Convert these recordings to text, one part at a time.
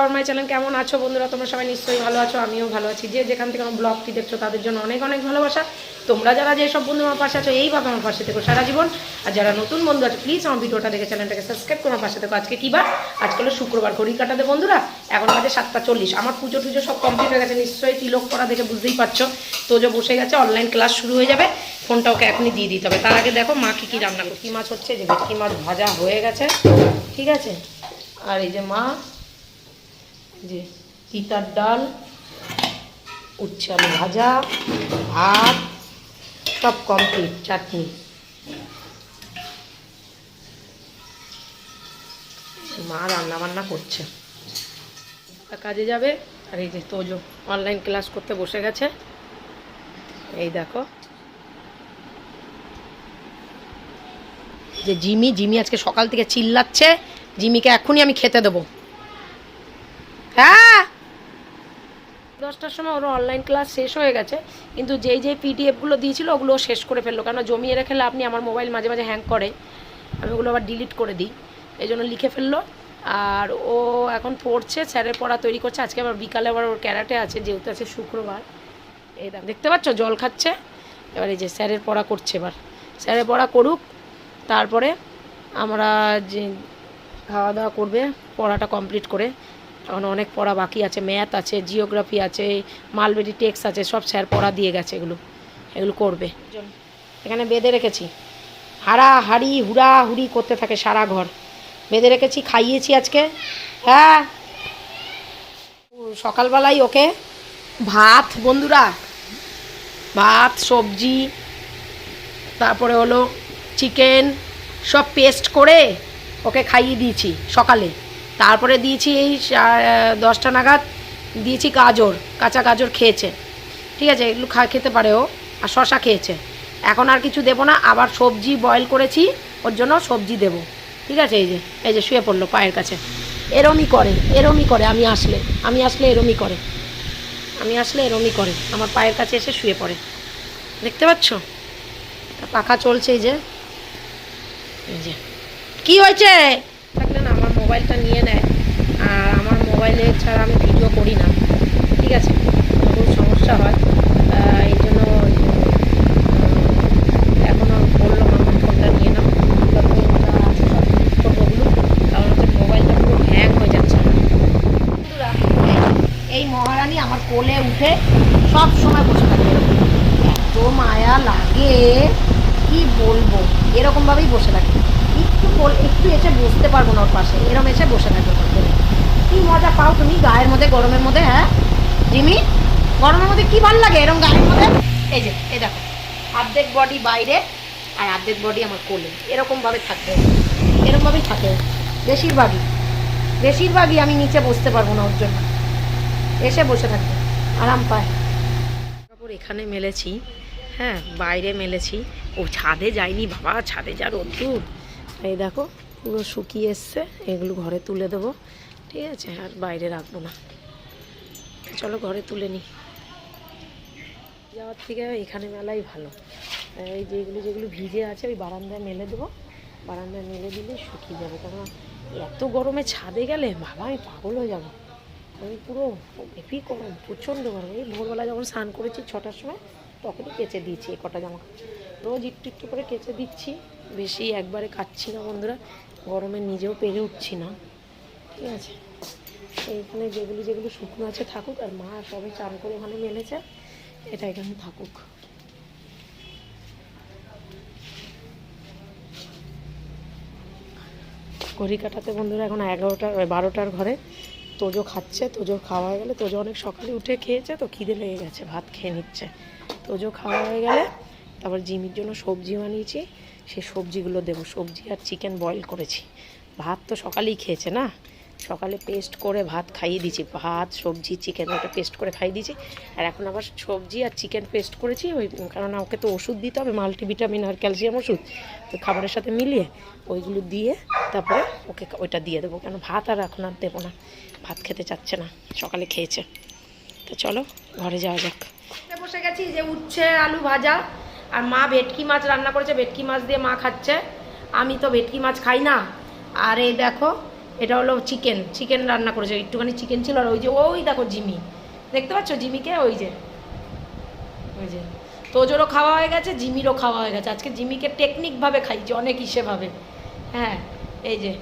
Back my channel কেমন আছো বন্ধুরা? তোমরা সবাই নিশ্চয়ই ভালো আছো, আমিও ভালো আছি। যে যেখান থেকে আমার ব্লগটি দেখছ, তাদের জন্য অনেক অনেক ভালোবাসা। তোমরা যারা যেসব বন্ধু আমার পাশে আছো এইভাবে আমার পাশে থেকো সারা জীবন। আর যারা নতুন বন্ধু আছে প্লিজ আমার ভিডিওটা দেখে চ্যানেলটাকে সাবস্ক্রাইব করে পাশে থেকো। আজকে কী বার? আজকে হলো শুক্রবার, ঘড়ি কাটাতে বন্ধুরা। এখন বাজে সাতটা চল্লিশ। আমার পুজো টুজো সব কমপ্লিট হয়ে গেছে। নিশ্চয়ই তিলক করা দেখে বুঝতেই পারছ। তো তোজো বসে গেছে অনলাইন ক্লাস শুরু হয়ে যাবে। ফোনটা ওকে এখনই দিয়ে দিতে হবে। তার আগে দেখো মা কী কী রান্না করছে কী মাছ হচ্ছে যে ভেটকি মাছ ভাজা হয়ে গেছে। ঠিক আছে? আর এই যে মা যে তিতার ডাল, উচ্ছে ভাজা, ভাত, সব কমপ্লিট চাটনি। মা রান্না বান্না করছে কাজে যাবে। আর এই যে তোজো অনলাইন ক্লাস করতে বসে গেছে। এই দেখো। যে জিমি জিমি আজকে সকাল থেকে চিল্লাচ্ছে। জিমিকে এখনই আমি খেতে দেবো হ্যাঁ দশটার সময় ওর অনলাইন ক্লাস শেষ হয়ে গেছে। কিন্তু যেই যেই পিডিএফগুলো দিয়েছিল ওগুলো শেষ করে ফেলল। কেন জমিয়ে রেখে আপনি আমার মোবাইল মাঝে মাঝে হ্যাং করে। আমি ওগুলো আবার ডিলিট করে দিই। এই জন্য লিখে ফেলল। আর ও এখন পড়ছে স্যারের পড়া তৈরি করছে। আজকে আবার বিকালে আবার ওর ক্যারাটে আছে, যেহেতু আছে শুক্রবার। এই দেখতে পাচ্ছ? জল খাচ্ছে। এবার এই যে স্যারের পড়া করছে এবার। স্যারের পড়া করুক, তারপরে আমরা যে খাওয়া দাওয়া করবে, পড়াটা কমপ্লিট করে এখন অনেক পড়া বাকি আছে ম্যাথ আছে জিওগ্রাফি আছে মালবেরি টেক্স আছে, সব স্যার পড়া দিয়ে গেছে এগুলো এগুলো করবে। এখানে বেঁধে রেখেছি। হাড়া হাড়ি হুড়া হুড়ি করতে থাকে সারা ঘর। বেঁধে রেখেছি, খাইয়েছি আজকে। হ্যাঁ। ও সকালবেলায় ওকে ভাত, বন্ধুরা, ভাত, সবজি, তারপরে হলো চিকেন সব পেস্ট করে ওকে খাইয়ে দিয়েছি সকালে। তারপরে দিয়েছি এই দশটা নাগাদ দিয়েছি গাজর, কাঁচা গাজর খেয়েছে। ঠিক আছে এগুলো খা, খেতে পারে ও, আর শশা খেয়েছে। এখন আর কিছু দেবো না, আবার সবজি বয়েল করেছি, ওর জন্য সবজি দেবো। ঠিক আছে, এই যে এই যে শুয়ে পড়ল পায়ের কাছে। এরমই করে এরমই করে, আমি আসলে আমি আসলে এরমই করে। আমি আসলে এরমই করে, আমার পায়ের কাছে এসে শুয়ে পড়ে। দেখতে পাচ্ছ? পাখা চলছে এই যে। এই যে। কি হয়েছে? আমার মোবাইলটা নিয়ে নেয়। আর আমার মোবাইলে ছাড়া আমি ভিডিও করি না। ঠিক আছে? খুব সমস্যা হয়। এই জন্য এখনও বলল আমার ফোনটা নিয়ে নাও। ফটোগুলো কারণ হচ্ছে মোবাইলটা পুরো হ্যাং হয়ে যাচ্ছে। বন্ধুরা, এই- মহারানী আমার কোলে উঠে সব সময় বসে থাকে। এত মায়া লাগে। কি বলব? এরকম ভাবেই বসে থাকে। একটু একটু এসে বসতে পারব না ওর পাশে। এরকম এসে বসে থাকে কি মজা পাও তুমি গায়ের মধ্যে, গরমের মধ্যে হ্যাঁ? জিমি, গরমের মধ্যে কি ভালো লাগে এরকম গায়ের মধ্যে? এই যে, এই দেখো, অর্ধেক বডি বাইরে আর অর্ধেক বডি আমার কোলে। এরকম ভাবে থাকবে এরকম ভাবেই থাকে। বেশিরভাগই। বেশিরভাগই আমি নিচে বসতে পারব না ওর জন্য। এসে বসে থাকবে। আরাম পায়। কাপড় এখানে মেলেছি হ্যাঁ বাইরে মেলেছি। ও ছাদে যায়নি বাবা, ছাদে যা রোদ্দুর। এই দেখো, পুরো শুকিয়ে এসছে, এগুলো ঘরে তুলে দেবো। ঠিক আছে, আর বাইরে রাখব না। চলো ঘরে তুলে নিই যাওয়ার থেকে এখানে মেলাই ভালো। এই যেগুলো যেগুলো ভিজে আছে, ওই বারান্দায় মেলে দেবো। বারান্দায় মেলে দিলে শুকিয়ে যাবে। কারণ এত গরমে ছাদে গেলে বাবা, আমি পাগল হয়ে যাব। আমি পুরো হেভি গরম, প্রচণ্ড গরম। এই ভোরবেলা যখন স্নান করেছি ছটার সময়, তখনই কেচে দিয়েছি এই কটা জামা। রোজ একটু একটু করে কেচে দিচ্ছি। বেশি একবারে কাচ্ছি না বন্ধুরা, গরমে নিজেও পেরে উঠছি না। ঠিক আছে? এইখানে যেগুলি যেগুলো শুকনো আছে থাকুক, আর মা সবে চান করে ওখানে মেলেছে, এটা এখানে থাকুক। ঘড়ি কাটাতে বন্ধুরা এখন এগারোটার বারোটার ঘরে। তোজো খাচ্ছে, তোজো খাওয়া হয়ে গেলে, তোজো অনেক সকালে উঠে খেয়েছে, তো খিদে লেগে গেছে, ভাত খেয়ে নিচ্ছে। তোজো খাওয়া হয়ে গেলে তারপর জিমির জন্য সবজি বানিয়েছি, সে সবজিগুলো দেবো। সবজি আর চিকেন বয়েল করেছি। ভাত তো সকালেই খেয়েছে না? সকালে পেস্ট করে ভাত খাইয়ে দিয়েছি। ভাত, সবজি চিকেন ওটা পেস্ট করে খাইয়ে দিয়েছি। আর এখন আবার সবজি আর চিকেন পেস্ট করেছি, ওই কারণ ওকে তো ওষুধ দিতে হবে মাল্টিভিটামিন আর ক্যালসিয়াম ওষুধ। তো খাবারের সাথে মিলিয়ে ওইগুলো দিয়ে তারপরে ওকে ওইটা দিয়ে দেবো। কেন ভাত আর এখন আর দেবো না। ভাত খেতে চাচ্ছে না। সকালে খেয়েছে। তো চলো, ঘরে যাওয়া যাক। বসে গেছি যে উচ্ছে আলু ভাজা। আর মা ভেটকি মাছ রান্না করেছে, ভেটকি মাছ দিয়ে মা খাচ্ছে। আমি তো ভেটকি মাছ খাই না। আর এই দেখো, এটা হলো চিকেন চিকেন রান্না করেছে। একটুখানি চিকেন ছিল আর ওই যে, ওই দেখো জিমি। দেখতে পাচ্ছ জিমিকে? ওই যে ওই যে। তোজোরও খাওয়া হয়ে গেছে, জিমিরও খাওয়া হয়ে গেছে। আজকে জিমিকে টেকনিকভাবে খাইছি অনেক হিসেভাবে হ্যাঁ এই যে,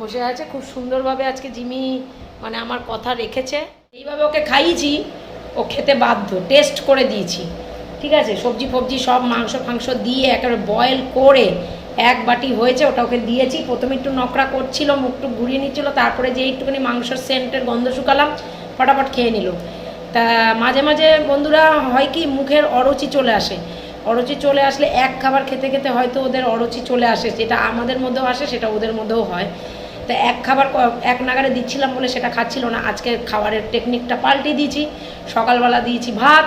বসে আছে। খুব সুন্দরভাবে আজকে জিমি মানে আমার কথা রেখেছে। এইভাবে ওকে খাইয়েছি, ও খেতে বাধ্য। টেস্ট করে দিয়েছি। ঠিক আছে? সবজি ফবজি সব মাংস ফাংস দিয়ে একেবারে বয়েল করে এক বাটি হয়েছে, ওটা ওকে দিয়েছি। প্রথমে একটু নকরা করছিল, মুখটুক ঘুরিয়ে নিচ্ছিল, তারপরে যে একটুখানি মাংসের সেন্টের গন্ধ শুকালাম, ফটাফট খেয়ে নিল। তা মাঝে মাঝে বন্ধুরা হয় কি, মুখের অরুচি চলে আসে। অরুচি চলে আসলে এক খাবার খেতে খেতে হয়তো ওদের অরুচি চলে আসে, যেটা আমাদের মধ্যেও আসে, সেটা ওদের মধ্যেও হয়। তা এক খাবার এক নাগারে দিচ্ছিলাম বলে সেটা খাচ্ছিল না। আজকে খাবারের টেকনিকটা পাল্টে দিয়েছি। সকালবেলা দিয়েছি ভাত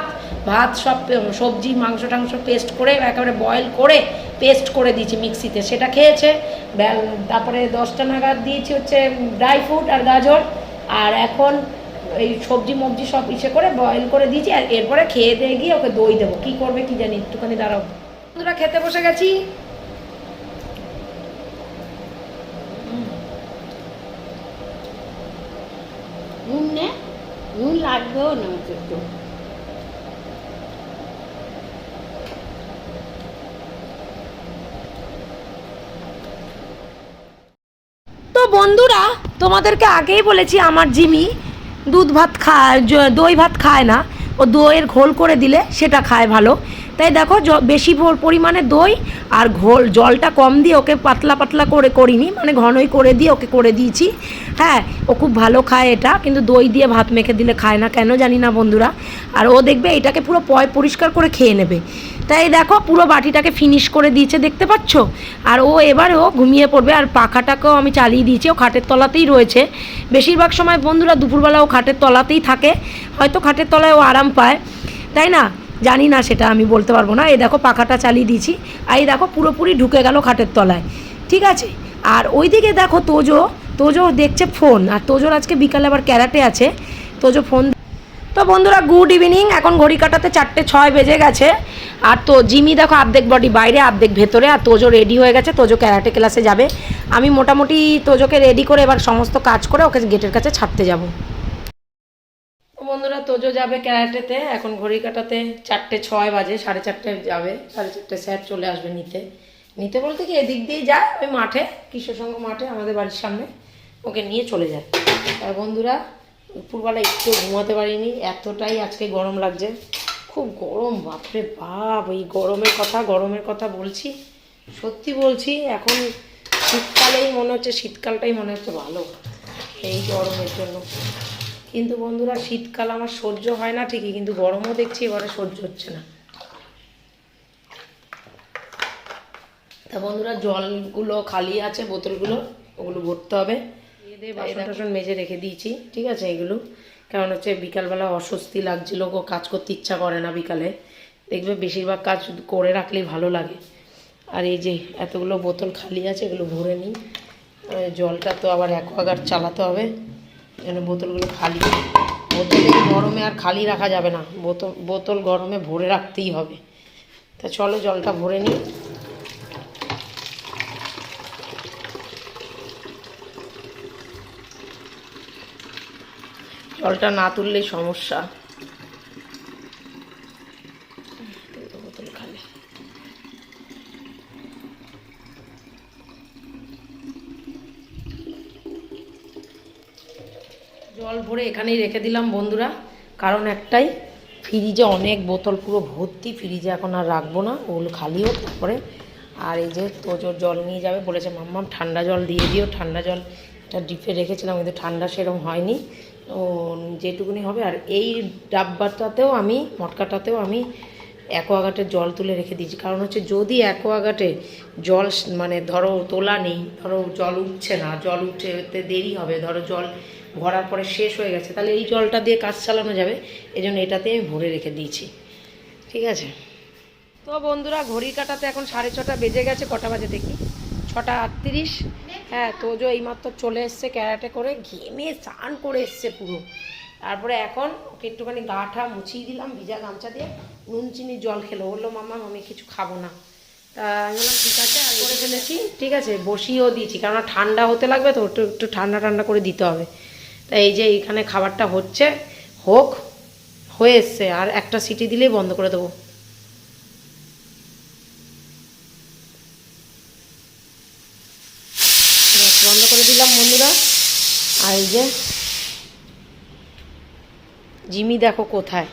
ভাত সব, সবজি, মাংস টাংস পেস্ট করে একেবারে বয়েল করে পেস্ট করে দিয়েছি মিক্সিতে। সেটা খেয়েছে তারপরে দশটা নাগাদ দিয়েছি হচ্ছে ড্রাই ফ্রুট আর গাজর। আর এখন এই সবজি মবজি সব ইসে করে বয়েল করে দিয়েছি, আর এরপরে খেয়ে দিয়ে গিয়ে ওকে দই দেবো। কী করবে কী জানি, একটুখানি দাঁড়াও। বন্ধুরা, খেতে বসে গেছি নুন নে নুন লাগবেও না একটু তো বন্ধুরা তোমাদেরকে আগেই বলেছি, আমার জিমি দুধ ভাত খায় দই ভাত খায় না। ও দইয়ের ঘোল করে দিলে সেটা খায় ভালো। তাই দেখো বেশি পর- পরিমাণে দই আর ঘোল, জলটা কম দিয়ে ওকে পাতলা পাতলা করে করিনি মানে ঘনই করে দিয়ে ওকে করে দিয়েছি। হ্যাঁ ও খুব ভালো খায় এটা, কিন্তু দই দিয়ে ভাত মেখে দিলে খায় না, কেন জানি না বন্ধুরা। আর ও দেখবে এটাকে পুরো পয় পরিষ্কার করে খেয়ে নেবে। তাই দেখো পুরো বাটিটাকে ফিনিশ করে দিয়েছে, দেখতে পাচ্ছ? আর ও এবার ও ঘুমিয়ে পড়বে, আর পাখাটাকেও আমি চালিয়ে দিয়েছি, ও খাটের তলাতেই রয়েছে। বেশিরভাগ সময় বন্ধুরা দুপুরবেলা ও খাটের তলাতেই থাকে, হয়তো খাটের তলায় ও আরাম পায়। তাই না? জানি না সেটা, আমি বলতে পারব না। এই দেখো পাখাটা চালিয়ে দিয়েছি। আর এই দেখো পুরোপুরি ঢুকে গেল খাটের তলায়। ঠিক আছে? আর ওইদিকে দেখো তোজো তোজো দেখছে ফোন। আর তোজোর আজকে বিকালে আবার ক্যারাটে আছে। তোজো ফোন তো বন্ধুরা, গুড ইভিনিং। এখন ঘড়ি কাটাতে চারটে ছয় বেজে গেছে। আর তো জিমি দেখো আর্ধেক বডি বাইরে অর্ধেক ভেতরে। আর তোজো রেডি হয়ে গেছে। তোজো ক্যারাটে ক্লাসে যাবে। আমি মোটামুটি তোজোকে রেডি করে এবার সমস্ত কাজ করে ওকে গেটের কাছে ছাড়তে যাব। বন্ধুরা, তোজো যাবে ক্যারাটেতে, এখন ঘড়ি কাটাতে চারটে ছয় বাজে, সাড়ে চারটে যাবে, সাড়ে চারটে স্যার চলে আসবে নিতে। নিতে বলতে কি এদিক দিয়ে যায়, ওই মাঠে কিশোর সংঘ মাঠে, আমাদের বাড়ির সামনে, ওকে নিয়ে চলে যায়। আর বন্ধুরা, দুপুরবেলা একটু ঘুমাতে পারিনি, এতটাই আজকে গরম লাগছে। খুব গরম, বাপরে বাপ, এই গরমের কথা গরমের কথা বলছি, সত্যি বলছি, এখন শীতকালেই মনে হচ্ছে, শীতকালটাই মনে হচ্ছে ভালো, এই গরমের জন্য। কিন্তু বন্ধুরা শীতকাল আমার সহ্য হয় না ঠিকই কিন্তু গরমও দেখছি এবারে সহ্য হচ্ছে না। তা বন্ধুরা জলগুলো খালি আছে বোতলগুলো ওগুলো ভরতে হবে। বাসন টাসন মেজে রেখে দিয়েছি ঠিক আছে এগুলো। কারণ হচ্ছে বিকালবেলা অস্বস্তি লাগছিল গো কাজ করতে ইচ্ছা করে না বিকালে। দেখবে বেশিরভাগ কাজ করে রাখলেই ভালো লাগে। আর এই যে এতগুলো বোতল খালি আছে এগুলো ভরে নিই। জলটা তো আবার অ্যাকোয়াগার্ড চালাতে হবে। যেন বোতলগুলো খালি। বোতল গরমে আর খালি রাখা যাবে না। বোতল বোতল গরমে ভরে রাখতেই হবে। তা চলো জলটা ভরে নিই। জলটা না তুললেই সমস্যা দুটো বোতল খালি ভরে এখানেই রেখে দিলাম বন্ধুরা। কারণ একটাই, ফ্রিজে অনেক বোতল, পুরো ভর্তি ফ্রিজে এখন আর রাখব না, ওগুলো খালি হোক তারপরে। আর এই যে তোজোর জল নিয়ে যাবে, বলেছে মাম্মাম ঠান্ডা জল দিয়ে দিও, ঠান্ডা জল এটা ডিপে রেখেছিলাম, কিন্তু ঠান্ডা সেরকম হয়নি। ও যেটুকুনি হবে, আর এই ডাব্বাটাতেও আমি, মটকাটাতেও আমি অ্যাকোয়াগার্টের জল তুলে রেখে দিয়েছি। কারণ হচ্ছে যদি অ্যাকোয়াগার্টে জল মানে ধরো তোলা নেই, ধরো জল উঠছে না, জল উঠতে দেরি হবে, ধরো জল ভরার পরে শেষ হয়ে গেছে, তাহলে এই জলটা দিয়ে কাজ চালানো যাবে। এই জন্য এটাতে আমি ভরে রেখে দিয়েছি। ঠিক আছে? তো বন্ধুরা ঘড়ি কাটাতে এখন সাড়ে ছটা বেজে গেছে, কটা বাজে দেখি? ছটা আটত্রিশ। হ্যাঁ তোজো এইমাত্র চলে এসছে ক্যারাটে করে, ঘেমে স্নান করে এসছে পুরো। তারপরে এখন ওকে একটুখানি গা ঠা মুছিয়ে দিলাম ভিজা গামছা দিয়ে নুন চিনি জল খেলো। বলল মামা আমি কিছু খাব না। তা আমি বললাম ঠিক আছে আর করে ফেলেছি? ঠিক আছে বসিয়েও দিয়েছি কেননা ঠান্ডা হতে লাগবে তো একটু একটু ঠান্ডা ঠান্ডা করে দিতে হবে। তা এই যে এইখানে খাবারটা হচ্ছে হোক হয়ে এসছে আর একটা সিটি দিলেই বন্ধ করে দেবো ব্যাস, বন্ধ করে দিলাম বন্ধুরা আর এই যে জিমি দেখো কোথায়।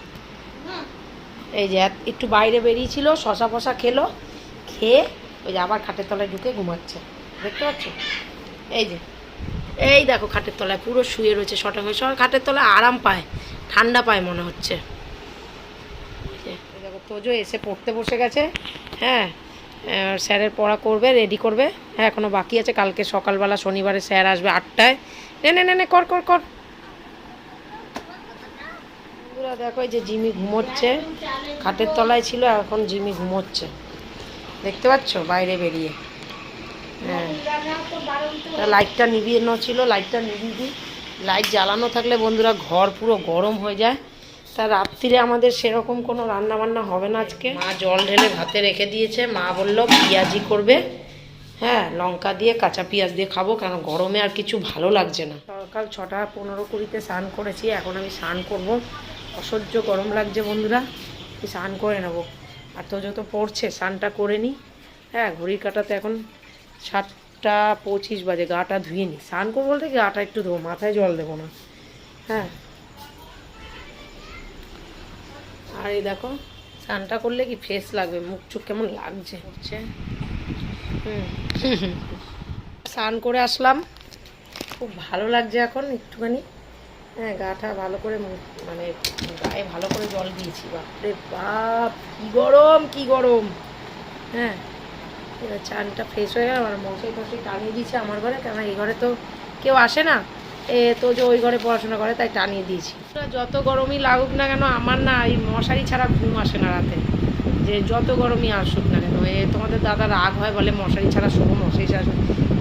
এই যে একটু বাইরে বেরিয়েছিল, শশা ফশা খেলো, খেয়ে ওই যে আবার খাটের তলায় ঢুকে ঘুমাচ্ছে। দেখতে পাচ্ছ? এই যে, এই দেখো খাটের তলায়, পুরো শুয়ে রয়েছে শটা হয়ে সবাই খাটের তলায় আরাম পায়, ঠান্ডা পায় মনে হচ্ছে। দেখো তোজো এসে পড়তে বসে গেছে। হ্যাঁ স্যারের পড়া করবে রেডি করবে। হ্যাঁ এখনও বাকি আছে, কালকে সকালবেলা শনিবারে স্যার আসবে আটটায়। নে নে নে, কর কর কর বন্ধুরা দেখো এই যে জিমি ঘুমোচ্ছে। খাটের তলায় ছিল এখন জিমি ঘুমোচ্ছে। দেখতে পাচ্ছ? বাইরে বেরিয়ে। হ্যাঁ। লাইটটা নিভিয়ে ছিল লাইটটা নিভিয়ে দিই। লাইট জ্বালানো থাকলে বন্ধুরা ঘর পুরো গরম হয়ে যায়। তা রাত্রিরে আমাদের সেরকম কোনো রান্না বান্না হবে না আজকে। মা জল ঢেলে ভাতে রেখে দিয়েছে। মা বলল পেঁয়াজি করবে। হ্যাঁ লঙ্কা দিয়ে কাঁচা পেঁয়াজ দিয়ে খাব কেন গরমে আর কিছু ভালো লাগছে না। সকাল ছটা পনেরো কুড়িতে স্নান করেছি এখন আমি স্নান করব। অসহ্য গরম লাগছে বন্ধুরা। স্নান করে নেব। আর তো যত পড়ছে স্নানটা করে নিই হ্যাঁ ঘড়ির কাটাতে এখন সাতটা পঁচিশ বাজে গাটা ধুয়ে নিই স্নান করব বলতে গাটা একটু ধোবো মাথায় জল দেবো না। হ্যাঁ। আর এই দেখো স্নানটা করলে কি ফ্রেশ লাগবে মুখ চুখ কেমন লাগছে? হচ্ছে হুম। স্নান করে আসলাম। খুব ভালো লাগছে এখন একটুখানি। হ্যাঁ গাটা ভালো করে মানে গায়ে ভালো করে জল দিয়েছি, বাপরে বাপ, কি গরম কি গরম। হ্যাঁ এবার চানটা ফ্রেশ হয়ে গেল আর মশাই টশাই টানিয়ে দিয়েছে আমার ঘরে কেন এই ঘরে তো কেউ আসে না। এ তো যে ওই ঘরে পড়াশোনা করে, তাই টানিয়ে দিয়েছি। যত গরমই লাগুক না কেন, আমার না এই মশারি ছাড়া ঘুম আসে না রাতে। যে যত গরমই আসুক না কেন, এ তোমাদের দাদা রাগ হয় বলে মশারি ছাড়া শোবো, মশারি ছাড়া।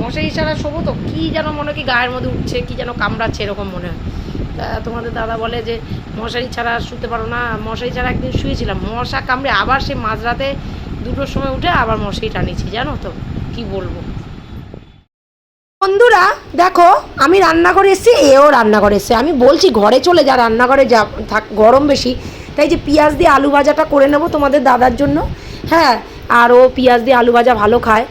মশারি ছাড়া শোবো তো, কী যেন মনে কি গায়ের মধ্যে উঠছে, কি যেন কামড়াচ্ছে, এরকম মনে হয়। তোমাদের দাদা বলে যে মশারি ছাড়া শুতে পারো না। মশারি ছাড়া একদিন শুয়েছিলাম। মশা কামড়ে আবার সে মাঝরাতে দুটোর সময় উঠে আবার মশারি টানিয়েছি, জানো তো? কি বলব? বন্ধুরা, দেখো, আমি রান্নাঘরে এসেছি, এও রান্নাঘরে এসছে। আমি বলছি ঘরে চলে যা, রান্নাঘরে যা, থাক, গরম বেশি। তাই যে পেঁয়াজ দিয়ে আলু ভাজাটা করে নেব তোমাদের দাদার জন্য। হ্যাঁ আর ও পেঁয়াজ দিয়ে আলু ভাজা ভালো খায়।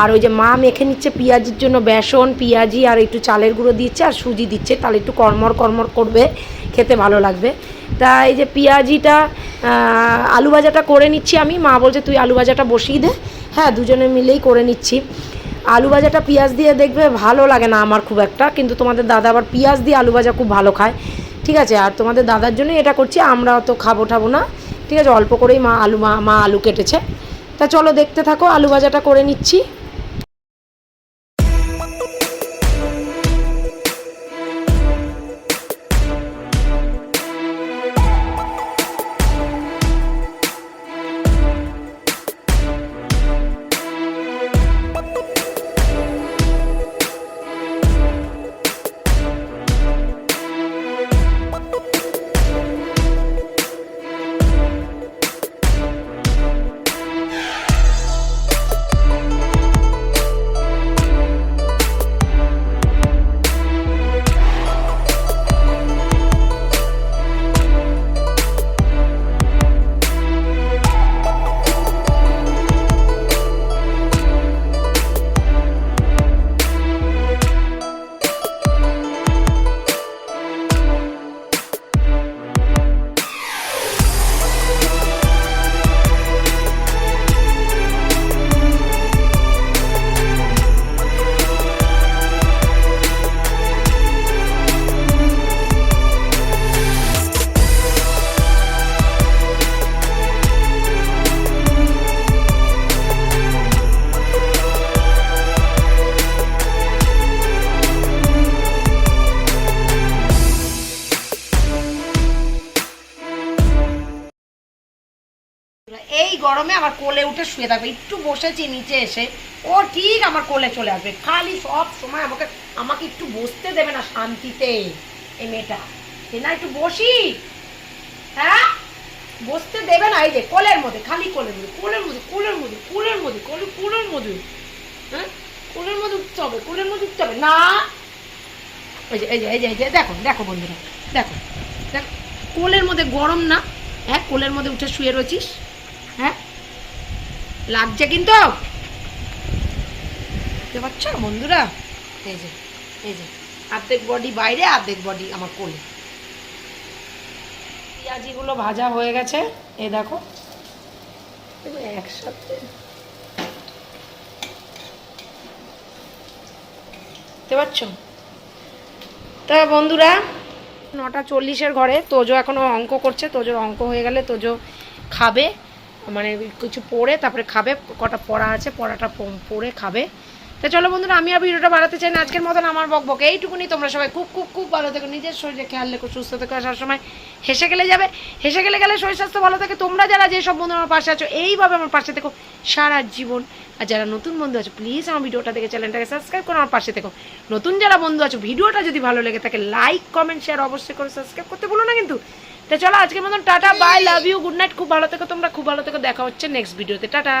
আর ওই যে মা মেখে নিচ্ছে পেঁয়াজির জন্য বেসন, পেঁয়াজি আর একটু চালের গুঁড়ো দিচ্ছে আর সুজি দিচ্ছে। তাহলে একটু কর্মর কর্মর করবে, খেতে ভালো লাগবে। তা এই যে পেঁয়াজিটা আলু ভাজাটা করে নিচ্ছি আমি। মা বলছে, তুই আলু ভাজাটা বসিয়ে দে। হ্যাঁ দুজনে মিলেই করে নিচ্ছি। আলু ভাজাটা পেঁয়াজ দিয়ে দেখবে ভালো লাগে না আমার খুব একটা। কিন্তু তোমাদের দাদা আবার পেঁয়াজ দিয়ে আলু ভাজা খুব ভালো খায়। ঠিক আছে, আর তোমাদের দাদার জন্য এটা করছি, আমরা তো খাব ঠাবো না। ঠিক আছে, অল্প করেই মা আলু, মা মা আলু কেটেছে। তা চলো দেখতে থাকো, আলু ভাজাটা করে নিচ্ছি। গরমে আমার কোলে উঠে শুয়ে থাকবে। একটু বসেছি নিচে এসে। ও ঠিক আমার কোলে চলে আসবে। খালি সব সময় আমাকে আমাকে একটু বসতে দেবে না শান্তিতে। এই মেয়েটা। না একটু বসি। হ্যাঁ? বসতে দেবে না, এই যে কোলের মধ্যে, খালি কোলের মধ্যে কোলের মধ্যে কোলের মধ্যে কোলের মধ্যে কোলের কোলের মধ্যে। হ্যাঁ? কোলের মধ্যে উঠতে হবে, কোলের মধ্যে উঠতে হবে। না! এই যে এই যে এই যে এই যে, দেখো দেখো বন্ধুরা, দেখো দেখো। কোলের মধ্যে গরম না হ্যাঁ? কোলের মধ্যে উঠে শুয়ে রয়েছিস। হ্যাঁ? লাগছে কিন্তু। পারছ বন্ধুরা? এই যে এই যে অর্ধেক বডি বাইরে, আর্ধেক বডি আমার কোলে। পেঁয়াজিগুলো ভাজা হয়ে গেছে, এই দেখো। একসাথে। তা বন্ধুরা, নটা চল্লিশের ঘরে, তোজো এখনও অঙ্ক করছে, তোজোর অঙ্ক হয়ে গেলে তোজো খাবে। মানে কিছু পড়ে তারপরে খাবে, কটা পড়া আছে, পড়াটা পড়ে খাবে। তা চলো বন্ধুরা, আমি আর ভিডিওটা বাড়াতে চাই না। আজকের মতন আমার বক বক এইটুকুনি। তোমরা সবাই খুব খুব খুব ভালো থেকো। নিজের শরীরে খেয়াল রেখো, সুস্থ থেকো। সবসময় হেসে গেলে যাবে। হেসে গেলে গেলে শরীর স্বাস্থ্য ভালো থাকে। তোমরা যারা যেসব বন্ধু আমার পাশে আছো, এইভাবে আমার পাশে থেকো সারা জীবন। আর যারা নতুন বন্ধু আছো প্লিজ আমার ভিডিওটা দেখে চ্যানেলটাকে সাবস্ক্রাইব করে আমার পাশে থেকো। নতুন যারা বন্ধু আছো, ভিডিওটা যদি ভালো লেগে থাকে লাইক কমেন্ট শেয়ার অবশ্যই করে সাবস্ক্রাইব করতে ভুলো না কিন্তু। তা চলো আজকের মতন tata bye love you good night খুব ভালো থেকো, তোমরা খুব ভালো থেকো, দেখা হচ্ছে নেক্সট ভিডিওতে টাটা।